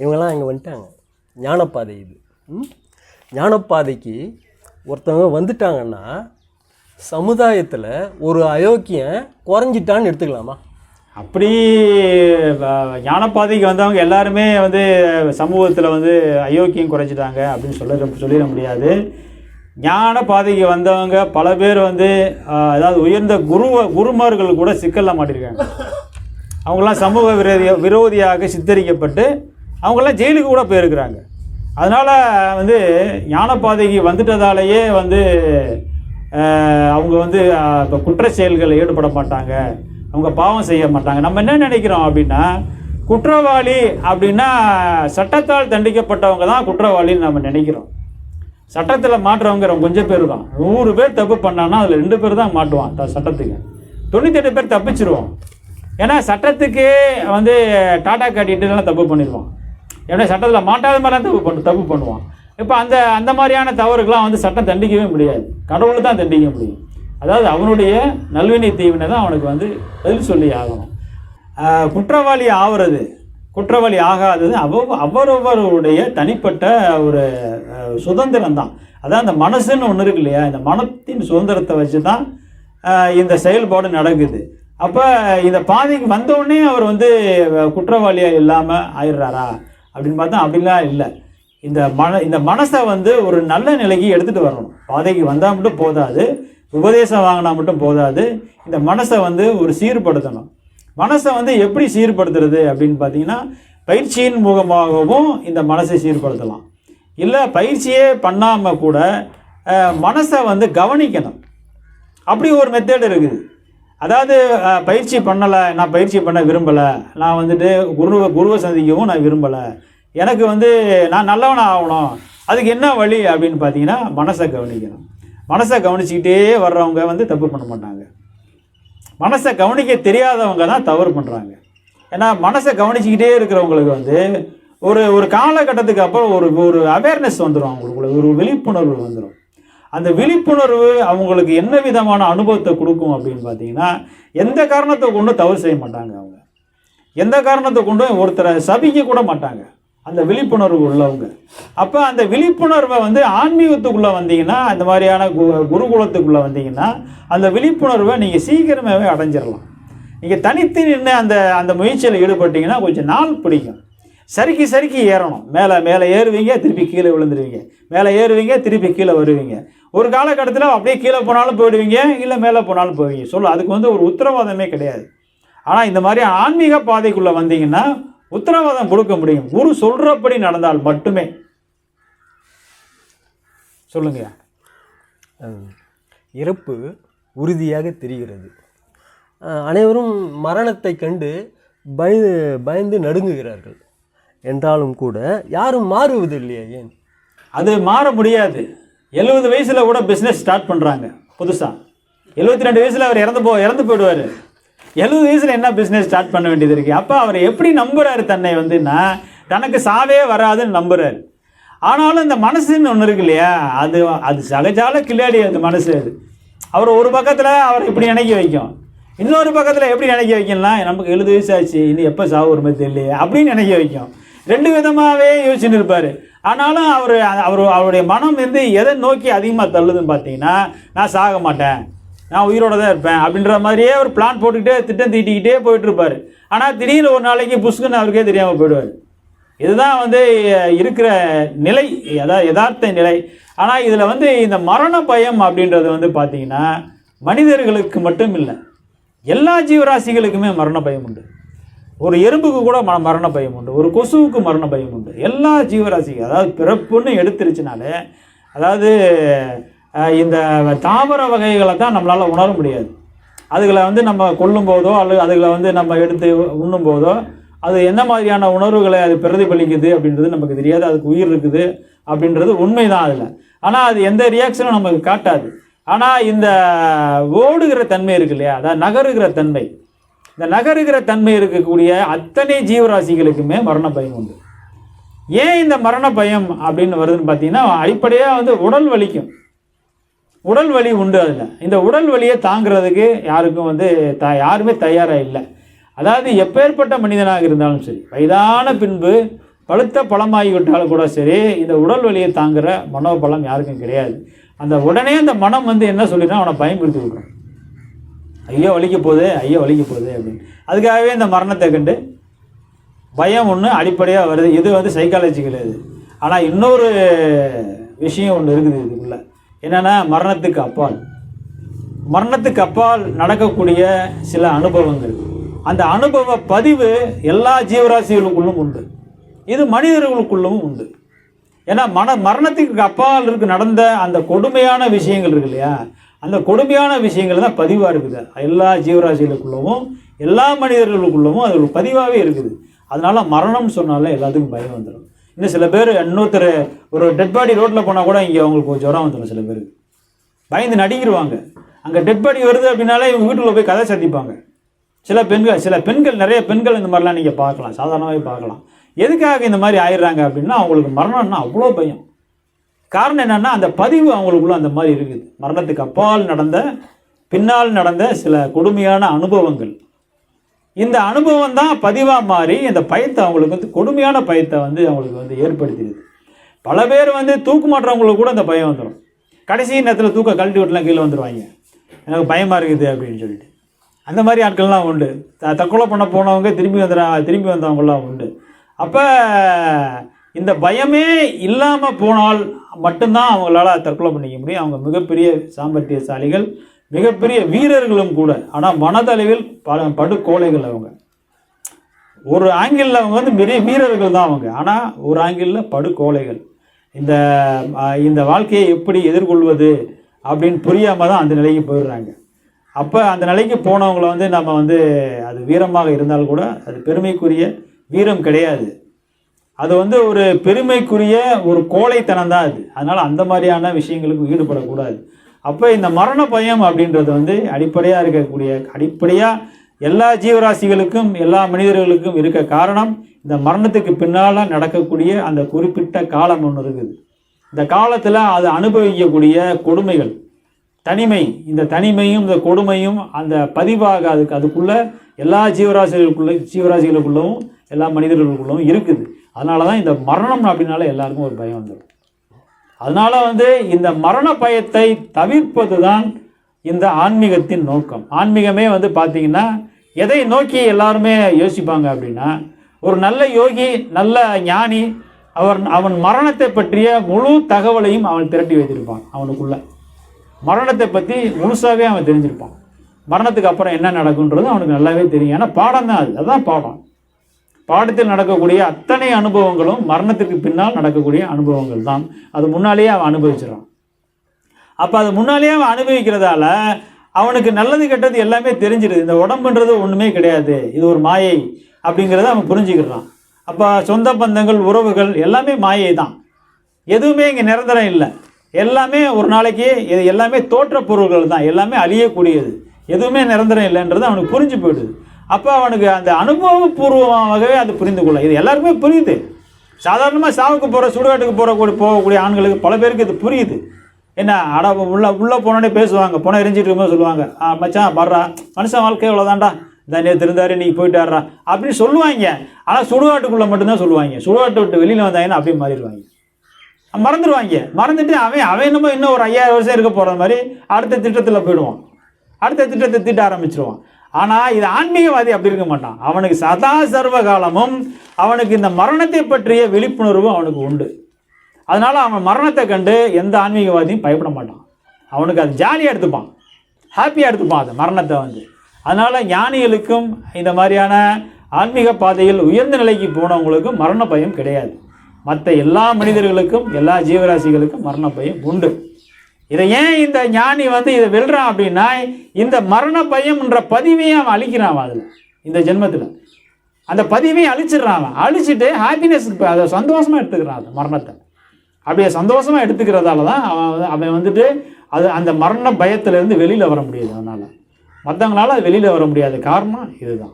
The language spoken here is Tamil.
இவங்கெல்லாம் இங்கே வந்துட்டாங்க. ஞானப்பாதை இது. ம்? ஞானப்பாதைக்கு ஒருத்தவங்க வந்துட்டாங்கன்னா சமுதாயத்தில் ஒரு அயோக்கியம் குறைஞ்சிட்டான்னு எடுத்துக்கலாமா? அப்படி ஞானப்பாதைக்கு வந்தவங்க எல்லாருமே வந்து சமூகத்தில் வந்து அயோக்கியம் குறைச்சிட்டாங்க அப்படின்னு சொல்ல சொல்லிட முடியாது. ஞான பாதைக்கு வந்தவங்க பல பேர் வந்து அதாவது உயர்ந்த குரு குருமார்கள் கூட சிக்கல்ல மாட்டிருக்காங்க. அவங்களாம் சமூக விரோதிய விரோதியாக சித்தரிக்கப்பட்டு அவங்கெல்லாம் ஜெயிலுக்கு கூட போயிருக்கிறாங்க. அதனால் வந்து ஞானப்பாதைக்கு வந்துட்டதாலேயே வந்து அவங்க வந்து இப்போ குற்ற செயல்களில் ஈடுபட மாட்டாங்க. அவங்க பாவம் செய்ய மாட்டாங்க. நம்ம என்ன நினைக்கிறோம் அப்படின்னா குற்றவாளி அப்படின்னா சட்டத்தால் தண்டிக்கப்பட்டவங்க தான் குற்றவாளின்னு நம்ம நினைக்கிறோம். சட்டத்தில் மாட்டுறவங்க ரொம்ப கொஞ்சம் பேர் தான். நூறு பேர் தப்பு பண்ணான்னா அதில் ரெண்டு பேர் தான் மாட்டுவான் த- சட்டத்துக்கு. தொண்ணூத்தெட்டு பேர் தப்பிச்சிருவோம். ஏன்னா சட்டத்துக்கு வந்து டாட்டா காட்டிட்டுலாம் தப்பு பண்ணிடுவான் ஏன்னா சட்டத்தில் மாட்டாத மாதிரி தப்பு பண்ணு தப்பு பண்ணுவான். இப்போ அந்த அந்த மாதிரியான தவறுக்கெல்லாம் வந்து சட்டம் தண்டிக்கவே முடியாது. கடவுள் தான் தண்டிக்க முடியும். அதாவது அவனுடைய நல்வினை தீவினை தான் அவனுக்கு வந்து பதில் சொல்லி ஆகணும். குற்றவாளி ஆகிறது குற்றவாளி ஆகாதது அவ்வ அவரவருடைய தனிப்பட்ட ஒரு சுதந்திரம் தான். அதான் அந்த மனசுன்னு ஒன்று இருக்கு இல்லையா? இந்த மனத்தின் சுதந்திரத்தை வச்சு தான் இந்த செயல்பாடு நடக்குது. அப்போ இந்த பாதைக்கு வந்தோடனே அவர் வந்து குற்றவாளியாக இல்லாமல் ஆயிடுறாரா? அப்படின்னு பார்த்தா அப்படிலாம் இல்லை. இந்த மன இந்த மனசை வந்து ஒரு நல்ல நிலைக்கு எடுத்துகிட்டு வரணும். பாதைக்கு வந்தால் மட்டும் போதாது உபதேசம் வாங்கினா மட்டும் போதாது இந்த மனசை வந்து ஒரு சீர்படுத்தணும். மனசை வந்து எப்படி சீர்படுத்துறது அப்படின்னு பார்த்தீங்கன்னா பயிற்சியின் மூலமாகவும் இந்த மனசை சீர்படுத்தலாம். இல்லை பயிற்சியே பண்ணாமல் கூட மனசை வந்து கவனிக்கணும். அப்படி ஒரு மெத்தேடு இருக்குது. அதாவது பயிற்சி பண்ணலை நான் பயிற்சி பண்ண விரும்பலை. நான் வந்துட்டு குருவை குருவை சந்திக்கவும் நான் விரும்பலை. எனக்கு வந்து நான் நல்லவனாக ஆகணும். அதுக்கு என்ன வழி அப்படின்னு பார்த்தீங்கன்னா மனசை கவனிக்கணும். மனசை கவனிச்சுக்கிட்டே வர்றவங்க வந்து தப்பு பண்ண மாட்டாங்க. மனசை கவனிக்க தெரியாதவங்க தான் தவறு பண்ணுறாங்க ஏன்னா மனசை கவனிச்சிக்கிட்டே இருக்கிறவங்களுக்கு வந்து ஒரு ஒரு காலகட்டத்துக்கு அப்புறம் ஒரு ஒரு அவேர்னஸ் வந்துடும் அவங்களுக்குள்ள ஒரு விழிப்புணர்வு வந்துடும் அந்த விழிப்புணர்வு அவங்களுக்கு என்ன விதமான அனுபவத்தை கொடுக்கும் அப்படின்னு பார்த்தீங்கன்னா எந்த காரணத்தை கொண்டும் தவறு செய்ய மாட்டாங்க அவங்க. எந்த காரணத்தை கொண்டும் ஒருத்தரை சபிக்க கூட மாட்டாங்க. அந்த விழிப்புணர்வு உள்ளவங்க. அப்போ அந்த விழிப்புணர்வை வந்து ஆன்மீகத்துக்குள்ளே வந்தீங்கன்னா அந்த மாதிரியான கு குருகுலத்துக்குள்ளே வந்தீங்கன்னா அந்த விழிப்புணர்வை நீங்கள் சீக்கிரமாகவே அடைஞ்சிடலாம் நீங்கள் தனித்து நின்று அந்த அந்த முயற்சியில் ஈடுபட்டீங்கன்னா கொஞ்சம் நாள் பிடிக்கும். சறுக்கி சறுக்கி ஏறணும். மேலே மேலே ஏறுவீங்க திருப்பி கீழே விழுந்துருவீங்க. மேலே ஏறுவீங்க திருப்பி கீழே வருவீங்க. ஒரு காலகட்டத்தில் அப்படியே கீழே போனாலும் போயிடுவீங்க இல்லை மேலே போனாலும் போவீங்க. சொல்லு அதுக்கு வந்து ஒரு உத்தரவாதமே கிடையாது. ஆனால் இந்த மாதிரி ஆன்மீக பாதைக்குள்ளே வந்தீங்கன்னா உத்தரவாதம் கொடுக்க முடியும். குரு சொல்கிறபடி நடந்தால் மட்டுமே. சொல்லுங்க. இறப்பு உறுதியாக தெரிகிறது. அனைவரும் மரணத்தை கண்டு பயந்து பயந்து நடுங்குகிறார்கள். என்றாலும் கூட யாரும் மாறுவது இல்லையா ஏன்? அது மாற முடியாது. எழுபது வயசில் கூட பிஸ்னஸ் ஸ்டார்ட் பண்ணுறாங்க புதுசாக எழுபத்தி ரெண்டு வயசில் அவர் இறந்து போ இறந்து போயிடுவார். எழுபது வயசில் என்ன பிஸ்னஸ் ஸ்டார்ட் பண்ண வேண்டியது இருக்குது அப்போ அவர் எப்படி நம்புகிறாரு தன்னை வந்துன்னா தனக்கு சாவே வராதுன்னு நம்புகிறாரு ஆனாலும் இந்த மனசுன்னு ஒன்று இருக்கு இல்லையா? அது அது சகஜால கில்லாடி அந்த மனசு அது. அவர் ஒரு பக்கத்தில் அவர் இப்படி நினைக்க வைக்கும். இன்னொரு பக்கத்தில் எப்படி நினைக்க வைக்கணும்னா நமக்கு எழுபது வயசு ஆச்சு இன்னும் எப்போ சாவு வருமே தெரியலையே அப்படின்னு நினைக்க வைக்கும். ரெண்டு விதமாகவே யோசிச்சுட்டு இருப்பார் ஆனாலும் அவர் அவர் அவருடைய மனம் வந்து எதை நோக்கி அதிகமாக தள்ளுதுன்னு பார்த்தீங்கன்னா நான் சாக மாட்டேன் நான் உயிரோட தான் இருப்பேன் அப்படின்ற மாதிரியே ஒரு பிளான் போட்டுக்கிட்டே திட்டம் தீட்டிக்கிட்டே போயிட்டு இருப்பார் ஆனால் திடீர்னு ஒரு நாளைக்கு புஷ்குன்னு அவருக்கே தெரியாமல் போயிடுவார். இதுதான் வந்து இருக்கிற நிலை அதாவது யதார்த்த நிலை. ஆனால் இதில் வந்து இந்த மரண பயம் அப்படின்றது வந்து பார்த்திங்கன்னா மனிதர்களுக்கு மட்டும் இல்லை எல்லா ஜீவராசிகளுக்குமே மரண பயம் உண்டு. ஒரு எறும்புக்கு கூட ம மரண பயம் உண்டு. ஒரு கொசுவுக்கு மரண பயம் உண்டு. எல்லா ஜீவராசிக்கும் அதாவது பிறப்புன்னு எடுத்துருச்சுனாலே அதாவது இந்த தாவர வகைகளை தான் நம்மளால் உணர முடியாது. அதுகளை வந்து நம்ம கொல்லும் போதோ அல்லது அதுகளை வந்து நம்ம எடுத்து உண்ணும் போதோ அது என்ன மாதிரியான உணர்வுகளை அது பிரதிபலிக்குது அப்படின்றது நமக்கு தெரியாது. அதுக்கு உயிர் இருக்குது அப்படின்றது உண்மை தான் அதில். ஆனால் அது எந்த ரியாக்ஷனும் நமக்கு காட்டாது. ஆனால் இந்த ஓடுகிற தன்மை இருக்கு இல்லையா? அதாவது நகருகிற தன்மை. இந்த நகருகிற தன்மை இருக்கக்கூடிய அத்தனை ஜீவராசிகளுக்குமே மரண பயம் உண்டு. ஏன் இந்த மரண பயம் அப்படின்னு வருதுன்னு பார்த்தீங்கன்னா அடிப்படையாக வந்து உடல் வலிக்கும். உடல் வலி உண்டு அதில். இந்த உடல் வலியை தாங்கிறதுக்கு யாருக்கும் வந்து த யாருமே தயாராக இல்லை. அதாவது எப்பேற்பட்ட மனிதனாக இருந்தாலும் சரி வயதான பின்பு பழுத்த பழமாகிவிட்டாலும் கூட சரி இந்த உடல் வலியை தாங்குகிற மனோபலம் யாருக்கும் கிடையாது. அந்த உடனே அந்த மனம் வந்து என்ன சொல்லினா அவனை பயன்படுத்தி விட்றான். ஐயோ வலிக்க போகுது ஐயோ வலிக்க போகுது அப்படின்னு. அதுக்காகவே இந்த மரணத்தை கண்டு பயம் ஒன்று அடிப்படையாக வருது. இது வந்து சைக்காலஜிக்கல் இது. ஆனால் இன்னொரு விஷயம் ஒன்று இருக்குது இதுக்குள்ள. என்னென்னா மரணத்துக்கு அப்பால். மரணத்துக்கு அப்பால் நடக்கக்கூடிய சில அனுபவங்கள். அந்த அனுபவ பதிவு எல்லா ஜீவராசிகளுக்குள்ளும் உண்டு. இது மனிதர்களுக்குள்ளும் உண்டு. ஏன்னா மன மரணத்துக்கு அப்பால் இருக்கு நடந்த அந்த கொடுமையான விஷயங்கள் இருக்கு இல்லையா? அந்த கொடுமையான விஷயங்கள் தான் பதிவாக இருக்குது. எல்லா ஜீவராசிகளுக்குள்ளவும் எல்லா மனிதர்களுக்குள்ளவும் அது ஒரு பதிவாகவே இருக்குது. அதனால் மரணம் சொன்னாலே எல்லாத்துக்கும் பயம் வந்துடும் இன்னும் சில பேர் இன்னொருத்தர் ஒரு டெட் பாடி ரோட்டில் போனால் கூட இங்கே அவங்களுக்கு ஜுரம் வந்துடும் சில பேருக்கு. பயந்து நடிங்கிடுவாங்க அங்கே டெட் பாடி வருது அப்படின்னாலே இவங்க வீட்டுக்குள்ளே போய் கதை சந்திப்பாங்க. சில பெண்கள் சில பெண்கள் நிறைய பெண்கள் இந்த மாதிரிலாம் நீங்கள் பார்க்கலாம். சாதாரணமாகவே பார்க்கலாம். எதுக்காக இந்த மாதிரி ஆயிடுறாங்க அப்படின்னா அவங்களுக்கு மரணம்னா அவ்வளோ பயம். காரணம் என்னென்னா அந்த பதிவு அவங்களுக்குள்ள அந்த மாதிரி இருக்குது. மரணத்துக்கு அப்பால் நடந்த பின்னால் நடந்த சில கொடுமையான அனுபவங்கள். இந்த அனுபவம் தான் பதிவாக மாறி இந்த பயத்தை அவங்களுக்கு வந்து கொடுமையான பயத்தை வந்து அவங்களுக்கு வந்து ஏற்படுத்திடுது பல பேர் வந்து தூக்கு மாட்டுறவங்களுக்கு கூட அந்த பயம் வந்துடும் கடைசி நேரத்தில் தூக்க கழட்டி விட்டுலாம் கீழே வந்துடுவாங்க எனக்கு பயமாக இருக்குது அப்படின்னு சொல்லிட்டு. அந்த மாதிரி ஆட்கள்லாம் உண்டு. த தற்கொலை பண்ண போனவங்க திரும்பி வந்துடா திரும்பி வந்தவங்கலாம் உண்டு. அப்போ இந்த பயமே இல்லாமல் போனால் மட்டும்தான் அவங்களால தற்கொலை பண்ணிக்க முடியும். அவங்க மிகப்பெரிய சாமர்த்தியசாலிகள் மிகப்பெரிய வீரர்களும் கூட. ஆனால் மனதளவில் பல படுகோலைகள் அவங்க. ஒரு ஆங்கிளில் அவங்க வந்து பெரிய வீரர்கள் தான் அவங்க. ஆனால் ஒரு ஆங்கிளில் படுகோலைகள். இந்த இந்த வாழ்க்கையை எப்படி எதிர்கொள்வது அப்படின்னு புரியாமல் தான் அந்த நிலைக்கு போயிடுறாங்க. அப்போ அந்த நிலைக்கு போனவங்களை வந்து நம்ம வந்து அது வீரமாக இருந்தால் கூட அது பெருமைக்குரிய வீரம் கிடையாது. அது வந்து ஒரு பெருமைக்குரிய ஒரு கோழைத்தனம் தான் அது. அதனால் அந்த மாதிரியான விஷயங்களுக்கு ஈடுபடக்கூடாது. அப்போ இந்த மரண பயம் அப்படின்றது வந்து அடிப்படையாக இருக்கக்கூடிய அடிப்படையாக எல்லா ஜீவராசிகளுக்கும் எல்லா மனிதர்களுக்கும் இருக்க காரணம் இந்த மரணத்துக்கு பின்னால் நடக்கக்கூடிய அந்த குறிப்பிட்ட காலம் ஒன்று இருக்குது. இந்த காலத்தில் அது அனுபவிக்கக்கூடிய கொடுமைகள். தனிமை இந்த தனிமையும் இந்த கொடுமையும் அந்த பதிவாக அதுக்கு அதுக்குள்ளே எல்லா ஜீவராசிகளுக்குள்ள ஜீவராசிகளுக்குள்ளவும் எல்லா மனிதர்களுக்குள்ளவும் இருக்குது. அதனால தான் இந்த மரணம் அப்படின்னால எல்லாருக்கும் ஒரு பயம் வந்துடும். அதனால் வந்து இந்த மரண பயத்தை தவிர்ப்பது தான் இந்த ஆன்மீகத்தின் நோக்கம். ஆன்மீகமே வந்து பார்த்திங்கன்னா எதை நோக்கி எல்லாருமே யோசிப்பாங்க அப்படின்னா ஒரு நல்ல யோகி நல்ல ஞானி அவர் அவன் மரணத்தை பற்றிய முழு தகவலையும் அவன் திரட்டி வைத்திருப்பான் அவனுக்குள்ள. மரணத்தை பற்றி முழுசாகவே அவன் தெரிஞ்சிருப்பான். மரணத்துக்கு அப்புறம் என்ன நடக்குன்றது அவனுக்கு நல்லாவே தெரியும். ஏன்னா பாடம் தான் அது. அதுதான் பாடம். பாடத்தில் நடக்கக்கூடிய அத்தனை அனுபவங்களும் மரணத்துக்கு பின்னால் நடக்கக்கூடிய அனுபவங்கள் தான். அது முன்னாலேயே அவன் அனுபவிச்சிடறான் அப்போ அது முன்னாலேயே அவன் அனுபவிக்கிறதால அவனுக்கு நல்லது கெட்டது எல்லாமே தெரிஞ்சிருது. இந்த உடம்புன்றது ஒன்றுமே கிடையாது. இது ஒரு மாயை அப்படிங்கிறத அவன் புரிஞ்சுக்கிறான். அப்போ சொந்த பந்தங்கள் உறவுகள் எல்லாமே மாயை தான். எதுவுமே இங்கே நிரந்தரம் இல்லை. எல்லாமே ஒரு நாளைக்கு இது எல்லாமே தோற்ற பொருள்கள் தான். எல்லாமே அழியக்கூடியது. எதுவுமே நிரந்தரம் இல்லைன்றது அவனுக்கு புரிஞ்சு போயிடுது. அப்போ அவனுக்கு அந்த அனுபவபூர்வமாகவே அது புரிந்து கொள்ள இது எல்லாருக்குமே புரியுது. சாதாரணமாக சாவுக்கு போகிற சுடுகாட்டுக்கு போகிற கூட போகக்கூடிய ஆண்களுக்கு பல பேருக்கு இது புரியுது. என்ன அட உள்ள உள்ளே போனோடனே பேசுவாங்க. போனால் எரிஞ்சிட்டு இருக்கும்போது சொல்லுவாங்க மச்சான் படுறா. மனுஷன் வாழ்க்கை இவ்வளோதான்டா இந்த நேற்று இருந்தாரு நீ போயிட்டாரா அப்படின்னு சொல்லுவாங்க. ஆனால் சுடுகாட்டுக்குள்ளே மட்டும்தான் சொல்லுவாங்க. சுடுகாட்டை விட்டு வெளியில் வந்தாங்கன்னா அப்படியே மாறிடுவாங்க. மறந்துடுவாங்க. மறந்துட்டு அவன் அவன் என்னமோ இன்னும் ஒரு ஐயாயிரம் வருஷம் இருக்க போகிற மாதிரி அடுத்த திட்டத்தில் போயிடுவான். அடுத்த திட்டத்தை திட்ட ஆரம்பிச்சிருவான். ஆனால் இது ஆன்மீகவாதி அப்படி இருக்க மாட்டான். அவனுக்கு சதா சர்வ காலமும் அவனுக்கு இந்த மரணத்தை பற்றிய விழிப்புணர்வு அவனுக்கு உண்டு. அதனால் அவன் மரணத்தை கண்டு எந்த ஆன்மீகவாதியும் பயப்பட மாட்டான். அவனுக்கு அது ஜாலியாக எடுத்துப்பான். ஹாப்பியாக எடுத்துப்பான் அது மரணத்தை வந்து. அதனால் ஞானிகளுக்கும் இந்த மாதிரியான ஆன்மீக பாதையில் உயர்ந்த நிலைக்கு போனவங்களுக்கும் மரண பயம் கிடையாது. மற்ற எல்லா மனிதர்களுக்கும் எல்லா ஜீவராசிகளுக்கும் மரண பயம் உண்டு. இதை ஏன் இந்த ஞானி வந்து இதை வெல்றான் அப்படின்னா இந்த மரண பயம்ன்ற பதிவையும் அவன் அழிக்கிறான் அவன் அதில் இந்த ஜென்மத்தில். அந்த பதிவையும் அழிச்சிடுறான் அவன். அழிச்சிட்டு ஹாப்பினஸ் அதை சந்தோஷமாக எடுத்துக்கிறான் அந்த மரணத்தை. அப்படியே சந்தோஷமாக எடுத்துக்கிறதால தான் அவன் வந்து- அவன் வந்துட்டு அது அந்த மரண பயத்திலேருந்து வெளியில் வர முடியாது அதனால் மற்றவங்களால அது வெளியில் வர முடியாது காரணம் இதுதான்.